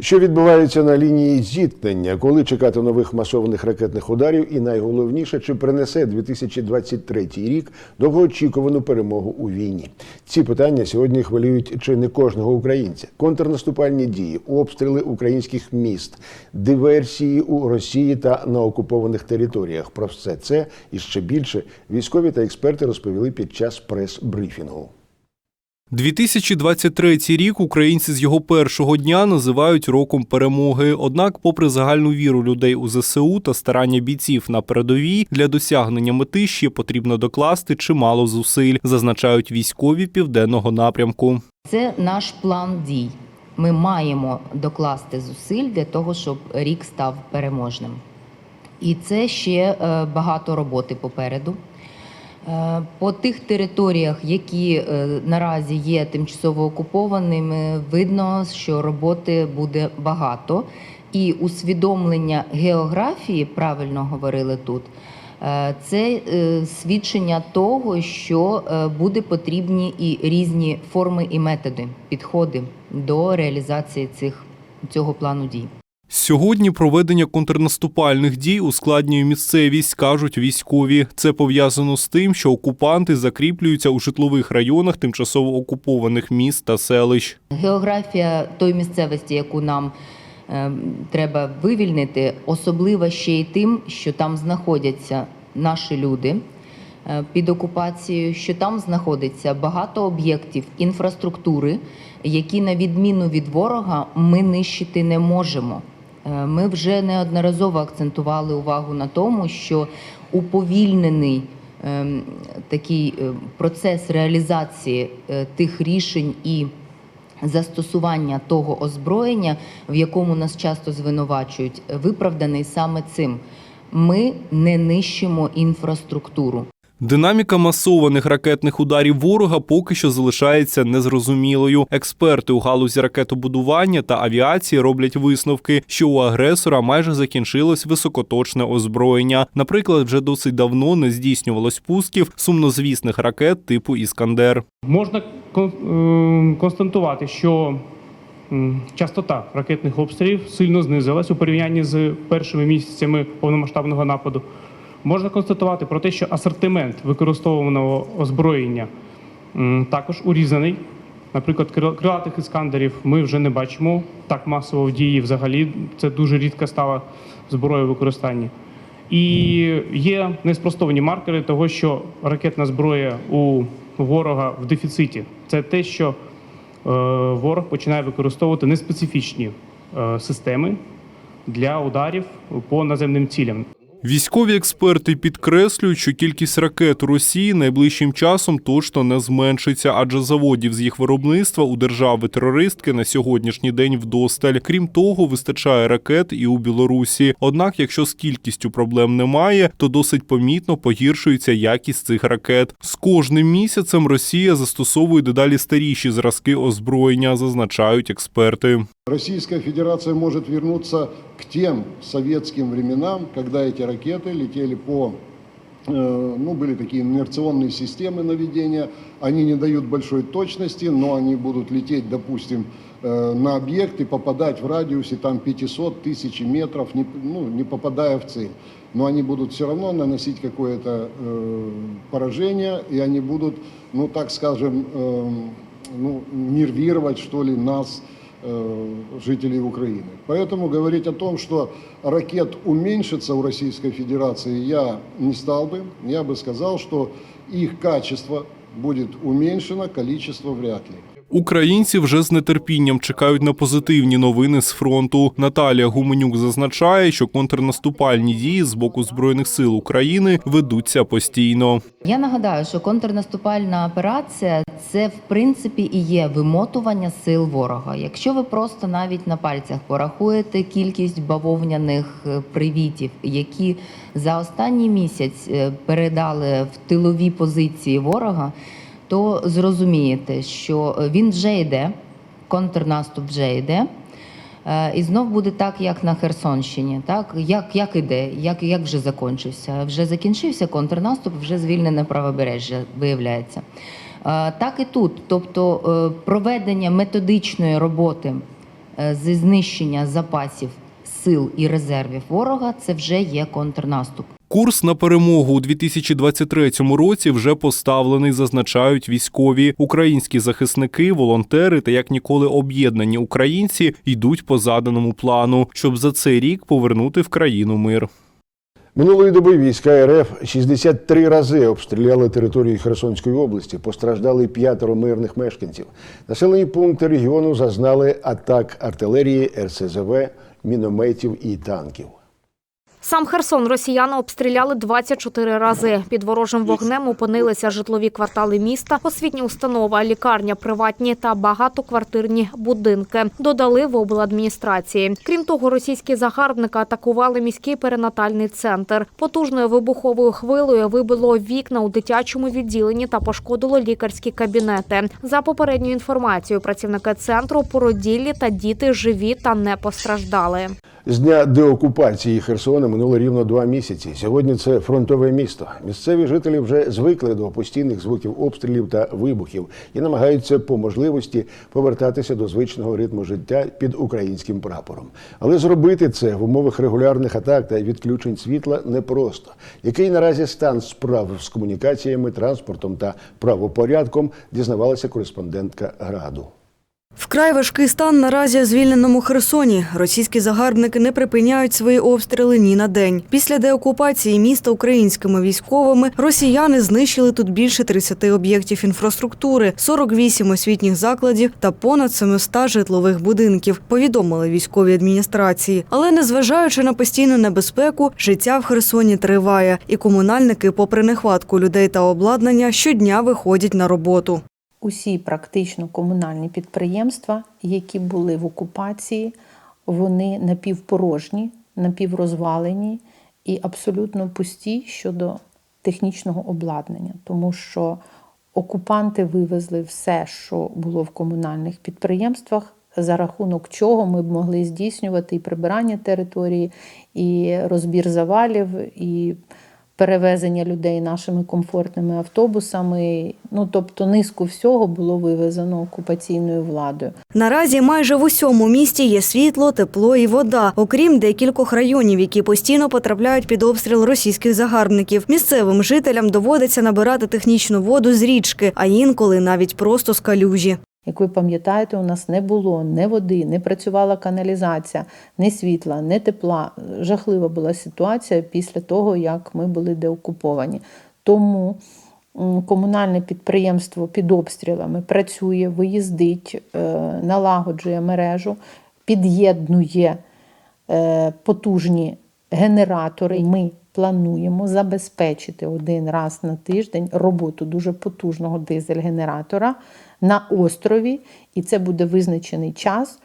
Що відбувається на лінії зіткнення, коли чекати нових масованих ракетних ударів, і найголовніше, чи принесе 2023 рік довгоочікувану перемогу у війні? Ці питання сьогодні хвилюють чи не кожного українця. Контрнаступальні дії, обстріли українських міст, диверсії у Росії та на окупованих територіях. Про все це і ще більше військові та експерти розповіли під час прес-брифінгу. 2023 рік українці з його першого дня називають роком перемоги. Однак, попри загальну віру людей у ЗСУ та старання бійців на передовій, для досягнення мети ще потрібно докласти чимало зусиль, зазначають військові південного напрямку. Це наш план дій. Ми маємо докласти зусиль для того, щоб рік став переможним. І це ще е, багато роботи попереду. Е, По тих територіях, які е, наразі є тимчасово окупованими, видно, що роботи буде багато. І усвідомлення географії, правильно говорили тут, е, це свідчення того, що буде потрібні і різні форми і методи, підходи до реалізації цих цього плану дій. Сьогодні проведення контрнаступальних дій ускладнює місцевість, кажуть військові. Це пов'язано з тим, що окупанти закріплюються у житлових районах тимчасово окупованих міст та селищ. Географія тої місцевості, яку нам е, треба вивільнити, особлива ще й тим, що там знаходяться наші люди е, під окупацією, що там знаходиться багато об'єктів інфраструктури, які, на відміну від ворога, ми нищити не можемо. Е, Ми вже неодноразово акцентували увагу на тому, що уповільнений ем, такий е, процес реалізації е, тих рішень і застосування того озброєння, в якому нас часто звинувачують, виправданий саме цим. Ми не нищимо інфраструктуру. Динаміка масованих ракетних ударів ворога поки що залишається незрозумілою. Експерти у галузі ракетобудування та авіації роблять висновки, що у агресора майже закінчилось високоточне озброєння. Наприклад, вже досить давно не здійснювалось пусків сумнозвісних ракет типу Іскандер. Можна кон- е, констатувати, що частота ракетних обстрілів сильно знизилась у порівнянні з першими місяцями повномасштабного нападу. Можна констатувати про те, що асортимент використовуваного озброєння також урізаний. Наприклад, крилатих іскандерів ми вже не бачимо так масово в дії. Взагалі це дуже рідка стала зброя в використанні. І є неспростовані маркери того, що ракетна зброя у ворога в дефіциті. Це те, що е, ворог починає використовувати неспецифічні е, системи для ударів по наземним цілям. Військові експерти підкреслюють, що кількість ракет у Росії найближчим часом точно не зменшиться, адже заводів з їх виробництва у держави-терористки на сьогоднішній день вдосталь. Крім того, вистачає ракет і у Білорусі. Однак, якщо з кількістю проблем немає, то досить помітно погіршується якість цих ракет. З кожним місяцем Росія застосовує дедалі старіші зразки озброєння, зазначають експерти. Российская Федерация может вернуться к тем советским временам, когда эти ракеты летели по, э, ну, были такие инерционные системы наведения, они не дают большой точности, но они будут лететь, допустим, э, на объект и попадать в радиусе там 500 тысяч метров, не, ну, не попадая в цель. Но они будут все равно наносить какое-то э, поражение, и они будут, ну, так скажем, э, ну, нервировать, что ли, нас, жителей Украины. Поэтому говорить о том, что ракет уменьшится у Российской Федерации, я не стал бы. Я бы сказал, что их качество будет уменьшено, количество вряд ли. Українці вже з нетерпінням чекають на позитивні новини з фронту. Наталія Гуменюк зазначає, що контрнаступальні дії з боку збройних сил України ведуться постійно. Я нагадаю, що контрнаступальна операція це в принципі і є вимотування сил ворога. Якщо ви просто навіть на пальцях порахуєте кількість бавовняних е, привітів, які за останній місяць е, передали в тилові позиції ворога, то зрозумієте, що він вже йде, контрнаступ вже йде. Е, І знов буде так, як на Херсонщині. Так як, як іде, як, як вже закончився? Вже закінчився контрнаступ, вже звільнене правобережжя виявляється. Е, Так і тут, тобто е, проведення методичної роботи е, зі знищення запасів сил і резервів ворога, це вже є контрнаступ. Курс на перемогу у 2023 році вже поставлений, зазначають військові. Українські захисники, волонтери та як ніколи об'єднані українці йдуть по заданому плану, щоб за цей рік повернути в країну мир. Минулої доби війська РФ 63 рази обстріляли територію Херсонської області. Постраждали п'ятеро мирних мешканців. Населені пункти регіону зазнали атак артилерії, РСЗВ, мінометів і танків. Сам Херсон росіяни обстріляли 24 рази. Під ворожим вогнем опинилися житлові квартали міста, освітні установи, лікарня, приватні та багатоквартирні будинки. Додали в обладміністрації. Крім того, російські загарбники атакували міський перинатальний центр. Потужною вибуховою хвилею вибило вікна у дитячому відділенні та пошкодило лікарські кабінети. За попередньою інформацією, працівники центру породіллі та діти живі та не постраждали. З дня деокупації Херсона минуло рівно два місяці. Сьогодні це фронтове місто. Місцеві жителі вже звикли до постійних звуків обстрілів та вибухів і намагаються по можливості повертатися до звичного ритму життя під українським прапором. Але зробити це в умовах регулярних атак та відключень світла непросто. Який наразі стан справ з комунікаціями, транспортом та правопорядком дізнавалася кореспондентка Граду. Вкрай важкий стан наразі звільненому Херсоні. Російські загарбники не припиняють свої обстріли ні на день. Після деокупації міста українськими військовими росіяни знищили тут більше 30 об'єктів інфраструктури, 48 освітніх закладів та понад 700 житлових будинків. Повідомили військові адміністрації. Але незважаючи на постійну небезпеку, життя в Херсоні триває, і комунальники, попри нехватку людей та обладнання, щодня виходять на роботу. Усі практично комунальні підприємства, які були в окупації, вони напівпорожні, напіврозвалені і абсолютно пусті щодо технічного обладнання, тому що окупанти вивезли все, що було в комунальних підприємствах, за рахунок чого ми б могли здійснювати і прибирання території, і розбір завалів, і перевезення людей нашими комфортними автобусами. Ну тобто низку всього було вивезено окупаційною владою. Наразі майже в усьому місті є світло, тепло і вода, окрім декількох районів, які постійно потрапляють під обстріл російських загарбників. Місцевим жителям доводиться набирати технічну воду з річки, а інколи навіть просто з калюжі. Як ви пам'ятаєте, у нас не було ні води, не працювала каналізація, ні світла, ні тепла. Жахлива була ситуація після того, як ми були деокуповані. Тому комунальне підприємство під обстрілами працює, виїздить, е, налагоджує мережу, під'єднує е, потужні генератори. Ми плануємо забезпечити один раз на тиждень роботу дуже потужного дизель-генератора на острові, і це буде визначений час.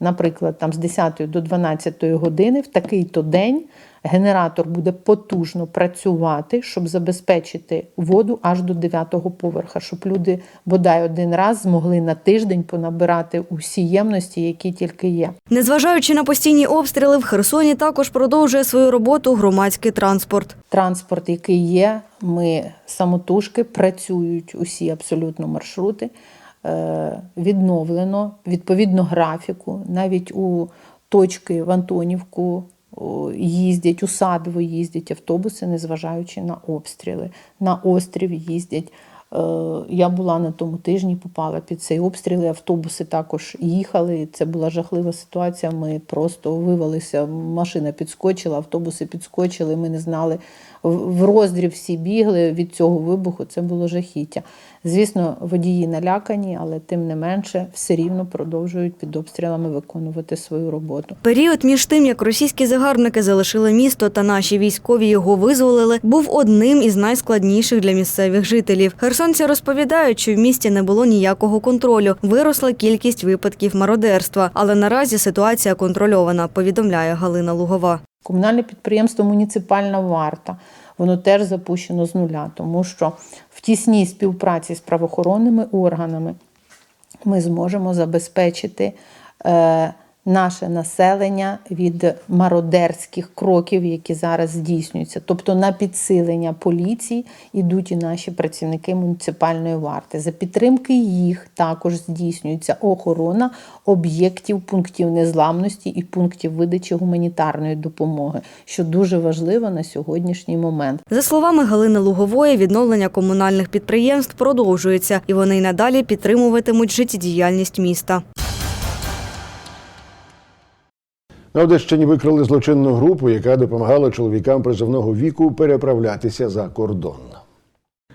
Наприклад, там з 10 до 12 години в такий-то день генератор буде потужно працювати, щоб забезпечити воду аж до 9-го поверха, щоб люди бодай один раз змогли на тиждень понабирати усі ємності, які тільки є. Незважаючи на постійні обстріли, в Херсоні також продовжує свою роботу громадський транспорт. Транспорт, який є, ми самотужки працюють усі абсолютно маршрути. Е, Відновлено відповідно графіку. Навіть у точки в Антонівку їздять, у Садово їздять автобуси, незважаючи на обстріли. На острів їздять. Е, Я була на тому тижні, попала під цей обстріл. Автобуси також їхали. Це була жахлива ситуація. Ми просто вивалися. Машина підскочила, автобуси підскочили. Ми не знали. В роздріб всі бігли від цього вибуху. Це було жахіття. Звісно, водії налякані, але тим не менше все рівно продовжують під обстрілами виконувати свою роботу. Період між тим, як російські загарбники залишили місто та наші військові його визволили, був одним із найскладніших для місцевих жителів. Херсонці розповідають, що в місті не було ніякого контролю. Виросла кількість випадків мародерства, але наразі ситуація контрольована. Повідомляє Галина Лугова. Комунальне підприємство Муніципальна варта. Воно теж запущено з нуля, тому що в тісній співпраці з правоохоронними органами ми зможемо забезпечити е, наше населення від мародерських кроків, які зараз здійснюються. Тобто на підсилення поліції йдуть і наші працівники муніципальної варти. За підтримки їх також здійснюється охорона об'єктів пунктів незламності і пунктів видачі гуманітарної допомоги, що дуже важливо на сьогоднішній момент. За словами Галини Лугової, відновлення комунальних підприємств продовжується, і вони й надалі підтримуватимуть життєдіяльність міста. На Одещині викрили злочинну групу, яка допомагала чоловікам призовного віку переправлятися за кордон.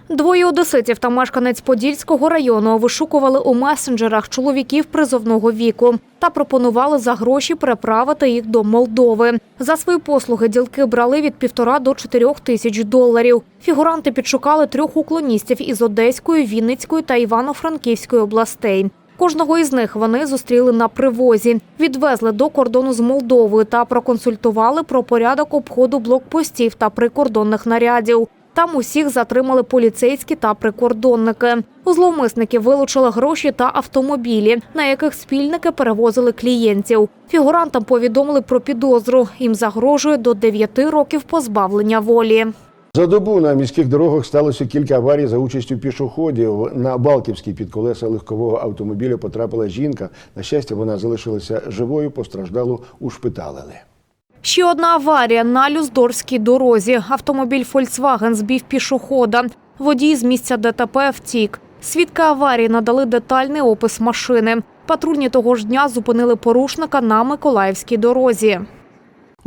Двоє одеситів та мешканець Подільського району вишукували у месенджерах чоловіків призовного віку та пропонували за гроші переправити їх до Молдови. За свої послуги ділки брали від півтора до чотирьох тисяч доларів. Фігуранти підшукали трьох уклоністів із Одеської, Вінницької та Івано-Франківської областей. Кожного із них вони зустріли на привозі, відвезли до кордону з Молдовою та проконсультували про порядок обходу блокпостів та прикордонних нарядів. Там усіх затримали поліцейські та прикордонники. У зловмисників вилучили гроші та автомобілі, на яких спільники перевозили клієнтів. Фігурантам повідомили про підозру. Їм загрожує до 9 років позбавлення волі. За добу на міських дорогах сталося кілька аварій за участю пішоходів. На Балтівській під колеса легкового автомобіля потрапила жінка. На щастя, вона залишилася живою, постраждалу ушпиталили. Ще одна аварія на Люздорській дорозі. Автомобіль «Фольксваген» збив пішохода. Водій з місця ДТП втік. Свідки аварії надали детальний опис машини. Патрульні того ж дня зупинили порушника на Миколаївській дорозі.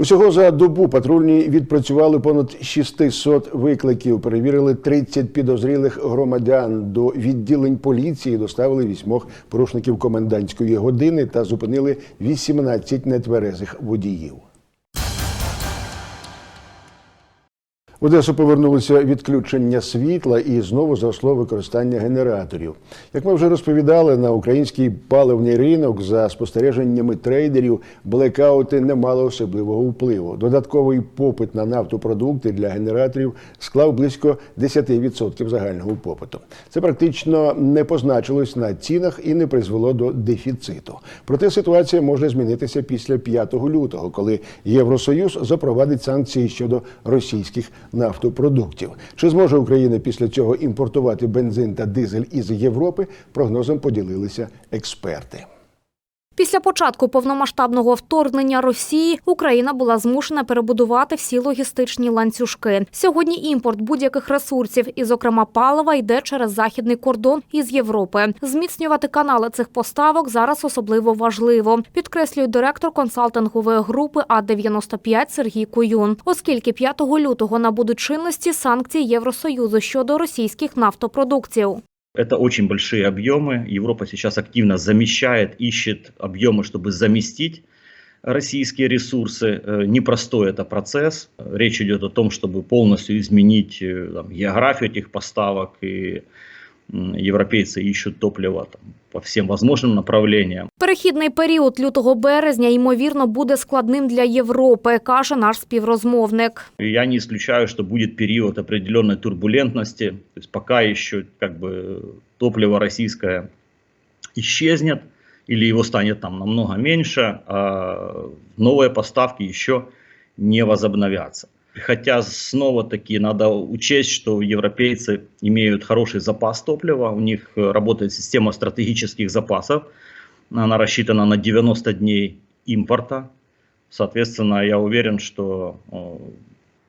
Усього за добу патрульні відпрацювали понад 600 викликів, перевірили 30 підозрілих громадян. До відділень поліції доставили вісьмох порушників комендантської години та зупинили 18 нетверезих водіїв. В Одесу повернулося відключення світла і знову зросло використання генераторів. Як ми вже розповідали, на український паливний ринок за спостереженнями трейдерів блекаути не мали особливого впливу. Додатковий попит на нафтопродукти для генераторів склав близько 10% загального попиту. Це практично не позначилось на цінах і не призвело до дефіциту. Проте ситуація може змінитися після 5 лютого, коли Євросоюз запровадить санкції щодо російських нафтопродуктів. Чи зможе Україна після цього імпортувати бензин та дизель із Європи? Прогнозом поділилися експерти. Після початку повномасштабного вторгнення Росії Україна була змушена перебудувати всі логістичні ланцюжки. Сьогодні імпорт будь-яких ресурсів, і, зокрема, палива, йде через західний кордон із Європи. Зміцнювати канали цих поставок зараз особливо важливо, підкреслює директор консалтингової групи А-95 Сергій Куюн, оскільки 5 лютого набудуть чинності санкції Євросоюзу щодо російських нафтопродуктів. Это очень большие объемы. Европа сейчас активно замещает, ищет объемы, чтобы заместить российские ресурсы. Э, Непростой это процесс. Речь идет о том, чтобы полностью изменить э, там, географию этих поставок. И м, европейцы ищут топливо там, по всем возможным направлениям. Перехідний період лютого-березня ймовірно буде складним для Європи, каже наш співрозмовник. И я не исключаю, что будет период определенной турбулентности. То есть пока еще как бы топливо российское исчезнет или его станет там намного меньше, а новые поставки еще не возобновятся. Хотя снова-таки надо учесть, что европейцы имеют хороший запас топлива, у них э, работает система стратегических запасов, она рассчитана на 90 дней импорта, Соответственно, я уверен, что э,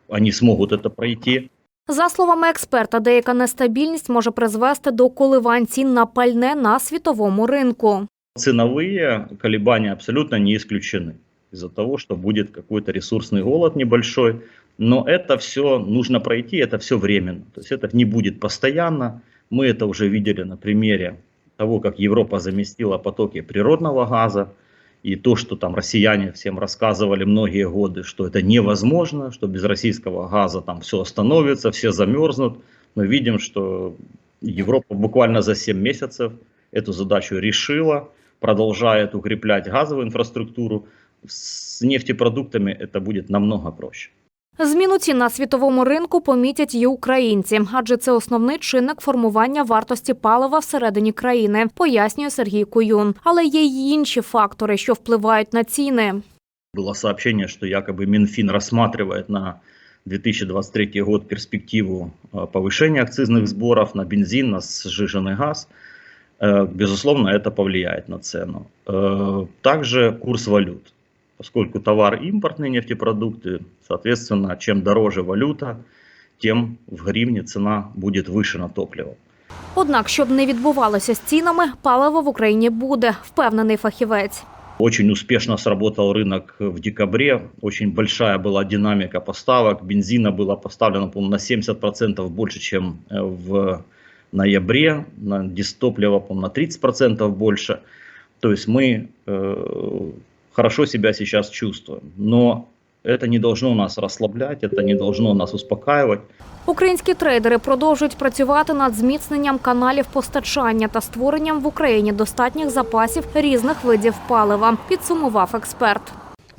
они смогут это пройти. За словами експерта, деяка нестабільність може призвести до коливань цін на пальне на світовому ринку. Ценовые колебания абсолютно не исключены из-за того, что будет какой-то ресурсный голод небольшой. Но это все нужно пройти, это все временно. То есть это не будет постоянно. Мы это уже видели на примере того, как Европа заместила потоки природного газа. И то, что там россияне всем рассказывали многие годы, что это невозможно, что без российского газа там все остановится, все замерзнут. Мы видим, что Европа буквально за 7 месяцев эту задачу решила, продолжает укреплять газовую инфраструктуру. С нефтепродуктами это будет намного проще. Зміну цін на світовому ринку помітять і українці, адже це основний чинник формування вартості палива всередині країни, пояснює Сергій Куюн. Але є й інші фактори, що впливають на ціни. Было сообщение, что якобы Минфин рассматривает на 2023 год перспективу э, повышения акцизных сборов на бензин, на сжиженный газ. Э, Безусловно, это повлияет на цену. Э, Также курс валют. Поскольку товар импортные нефтепродукты, соответственно, чем дороже валюта, тем в гривне цена будет выше на топливо. Однак, щоб не відбувалося з цінами, паливо в Україні буде, впевнений фахівець. Очень успешно сработал рынок в декабре. Очень большая была динамика поставок. Бензина было поставлено, по-моему, на 70% больше, чем э, в ноябре. На дистоплива, по-моему, на 30% больше. То есть мы э, хорошо себя сейчас чувствуем. Но это не должно нас расслаблять, это не должно нас успокаивать. Українські трейдери продовжують працювати над зміцненням каналів постачання та створенням в Україні достатніх запасів різних видів палива, підсумував експерт.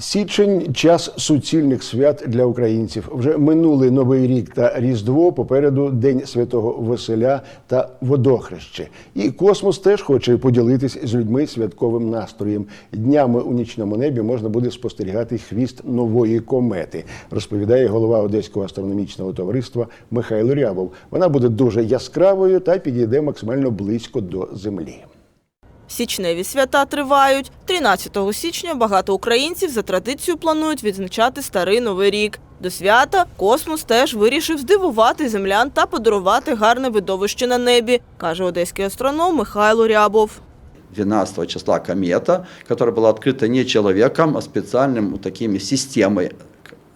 Січень час суцільних свят для українців. Вже минулий новий рік та Різдво. Попереду День Святого Василя та Водохреще. І космос теж хоче поділитись з людьми святковим настроєм. Днями у нічному небі можна буде спостерігати хвіст нової комети, розповідає голова Одеського астрономічного товариства Михайло Рябов. Вона буде дуже яскравою та підійде максимально близько до землі. Січневі свята тривають. 13 січня багато українців за традицією планують відзначати старий новий рік. До свята космос теж вирішив здивувати землян та подарувати гарне видовище на небі, каже одеський астроном Михайло Рябов. 12 числа комета, которая была открыта не человеком, а специальным вот такими системой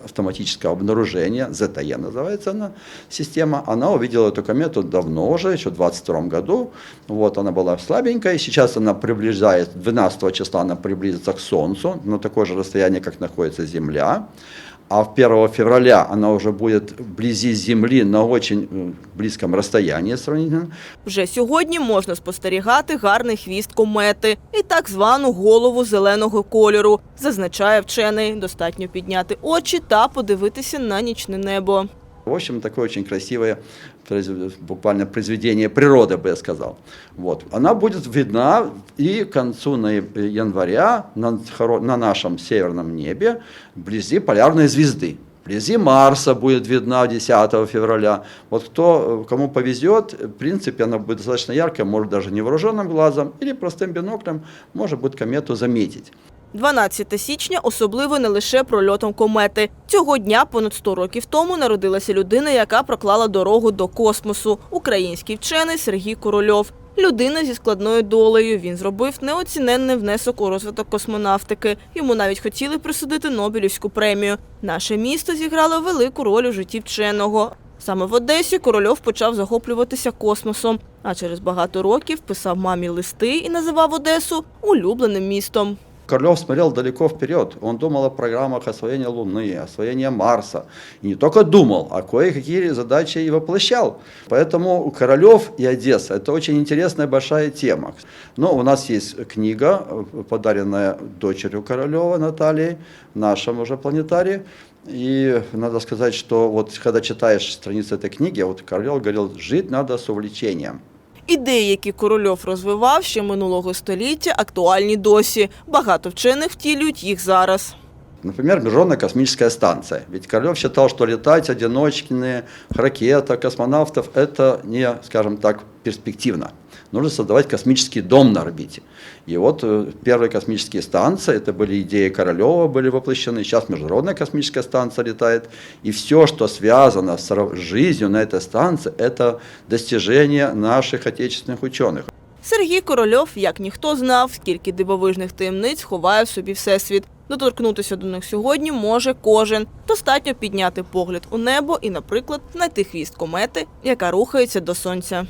автоматического обнаружения, ZTE называется она, система, она увидела эту комету давно уже, еще в 22 году, вот она была слабенькая, сейчас она приближает, 12 числа она приблизится к Солнцу, на такое же расстояние, как находится Земля, а в 1 февраля она уже будет вблизи Земли на очень близькому близком расстоянии сравнительно, Вже сьогодні можна спостерігати гарний хвіст комети і так звану голову зеленого кольору, зазначає вчений. Достатньо підняти очі та подивитися на нічне небо. В общем, такое очень красивое, буквально произведение природы, бы я сказал. Вот. Она будет видна и к концу января на, на нашем северном небе вблизи полярной звезды. Вблизи Марса будет видна 10 февраля. Вот кто, кому повезет, в принципе, она будет достаточно яркая, может даже невооруженным глазом или простым биноклем, может будет комету заметить. 12 січня особливо не лише прольотом комети. Цього дня понад 100 років тому народилася людина, яка проклала дорогу до космосу. Український вчений Сергій Корольов. Людина зі складною долею. Він зробив неоціненний внесок у розвиток космонавтики. Йому навіть хотіли присудити Нобелівську премію. Наше місто зіграло велику роль у житті вченого. Саме в Одесі Корольов почав захоплюватися космосом, а через багато років писав мамі листи і називав Одесу улюбленим містом. Королев смотрел далеко вперед. Он думал о программах освоения Луны, освоения Марса. И не только думал, а кое-какие задачи и воплощал. Поэтому Королев и Одесса – это очень интересная большая тема. Но у нас есть книга, подаренная дочерью Королева Натальей, в нашем уже планетарии. И надо сказать, что вот когда читаешь страницы этой книги, вот Королев говорил, жить надо с увлечением. Ідеї, які Корольов розвивав ще минулого століття, актуальні досі. Багато вчених втілюють їх зараз. Например, Международная космическая станция. Ведь Королев считал, что летать одиночные, ракета, космонавтов – это не, скажем так, перспективно Нужно создавать космический дом на орбите. И вот э, первые космические станции, это были идеи Королева, были воплощены. Сейчас Международная космическая станция летает. И все, что связано с ра- жизнью на этой станции, это достижение наших отечественных ученых. Сергій Корольов, як ніхто знав, скільки дивовижних таємниць ховає в собі всесвіт. Доторкнутися до них сьогодні може кожен. Достатньо підняти погляд у небо і, наприклад, знайти хвіст комети, яка рухається до сонця.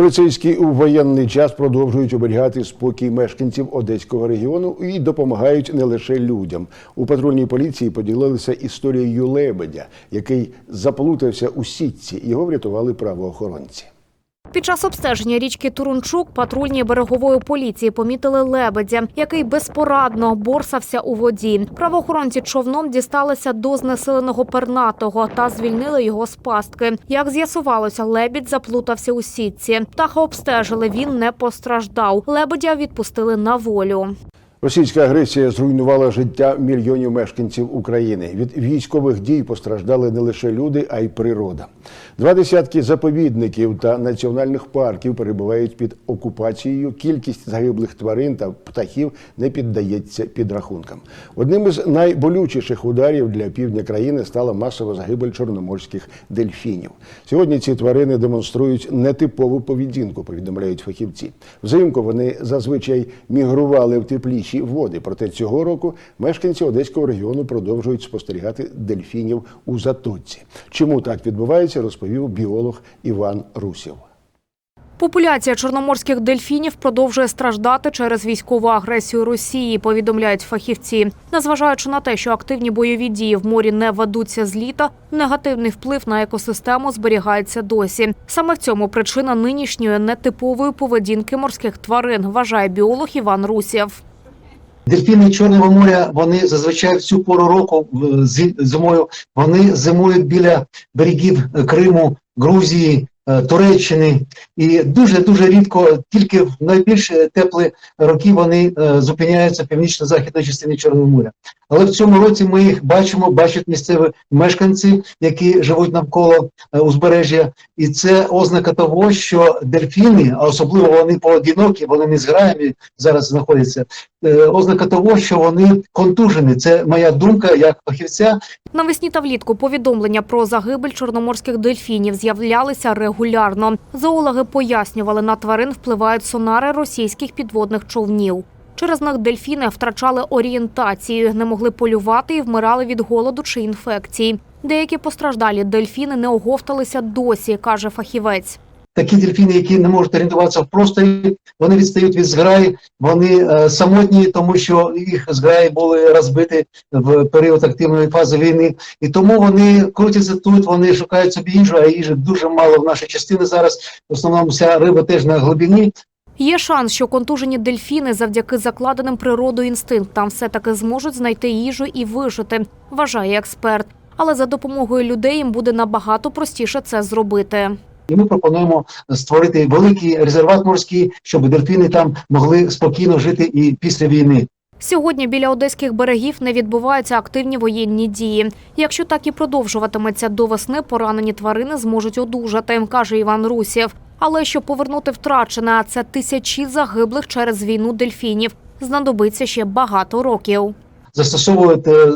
Поліцейські у воєнний час продовжують оберігати спокій мешканців одеського регіону і допомагають не лише людям. У патрульній поліції поділилися історією лебедя, який заплутався у сітці. Його врятували правоохоронці. Під час обстеження річки Турунчук патрульні берегової поліції помітили лебедя, який безпорадно борсався у воді. Правоохоронці човном дісталися до знесиленого пернатого та звільнили його з пастки. Як з'ясувалося, лебідь заплутався у сітці. Птаха обстежили. Він не постраждав. Лебедя відпустили на волю. Російська агресія зруйнувала життя мільйонів мешканців України. Від військових дій постраждали не лише люди, а й природа. Два десятки заповідників та національних парків перебувають під окупацією. Кількість загиблих тварин та птахів не піддається підрахункам. Одним із найболючіших ударів для півдня країни стала масова загибель чорноморських дельфінів. Сьогодні ці тварини демонструють нетипову поведінку, повідомляють фахівці. Взимку вони зазвичай мігрували в тепліші води. Проте цього року мешканці одеського регіону продовжують спостерігати дельфінів у затоці. Чому так відбувається, розповів біолог Іван Русєв. Популяція чорноморських дельфінів продовжує страждати через військову агресію Росії, повідомляють фахівці. Незважаючи на те, що активні бойові дії в морі не ведуться з літа, негативний вплив на екосистему зберігається досі. Саме в цьому причина нинішньої нетипової поведінки морських тварин, вважає біолог Іван Русєв. Дельфіни Чорного моря вони зазвичай в цю пору року зимою вони зимують біля берегів Криму, Грузії, Туреччини, і дуже дуже рідко, тільки в найбільш теплі роки вони е, зупиняються в північно-західній частині Чорного моря. Але в цьому році ми їх бачимо, бачать місцеві мешканці, які живуть навколо е, узбережжя, і це ознака того, що дельфіни, а особливо вони поодинокі, вони не зграями зараз знаходяться. е, Ознака того, що вони контужені. Це моя думка як фахівця, Навесні та влітку повідомлення про загибель чорноморських дельфінів з'являлися регулярно. Зоологи пояснювали, на тварин впливають сонари російських підводних човнів. Через них дельфіни втрачали орієнтацію, не могли полювати і вмирали від голоду чи інфекцій. Деякі постраждалі дельфіни не оговталися досі, каже фахівець. Такі дельфіни, які не можуть орієнтуватися в просторі, вони відстають від зграї, вони е, самотні, тому що їх зграї були розбиті в період активної фази війни, і тому вони крутяться тут, вони шукають собі їжу, а їжі дуже мало в нашій частині зараз. В основному вся риба теж на глибині. Є шанс, що контужені дельфіни завдяки закладеним природою інстинктам все-таки зможуть знайти їжу і вижити, вважає експерт. Але за допомогою людей їм буде набагато простіше це зробити. І ми пропонуємо створити великий резерват морський, щоб дельфіни там могли спокійно жити і після війни. Сьогодні біля одеських берегів не відбуваються активні воєнні дії. Якщо так і продовжуватиметься до весни, поранені тварини зможуть одужати, каже Іван Русєв. Але щоб повернути втрачене, а це тисячі загиблих через війну дельфінів, знадобиться ще багато років. Застосовують е,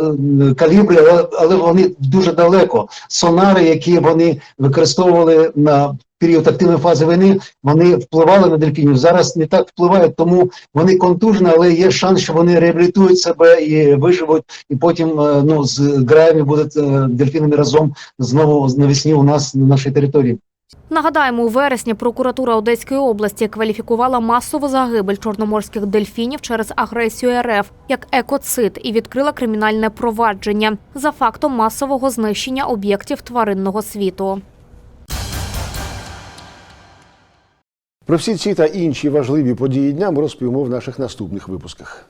калібри, але, вони дуже далеко. Сонари, які вони використовували на період активної фази війни, вони впливали на дельфінів. Зараз не так впливають, тому вони контужені, але є шанс, що вони реабілітують себе і виживуть, і потім е, ну з граями будуть е, дельфінами разом знову навесні у нас на нашій території. Нагадаємо, у вересні прокуратура Одеської області кваліфікувала масову загибель чорноморських дельфінів через агресію РФ як екоцид і відкрила кримінальне провадження за фактом масового знищення об'єктів тваринного світу. Про всі ці та інші важливі події дня ми розповімо в наших наступних випусках.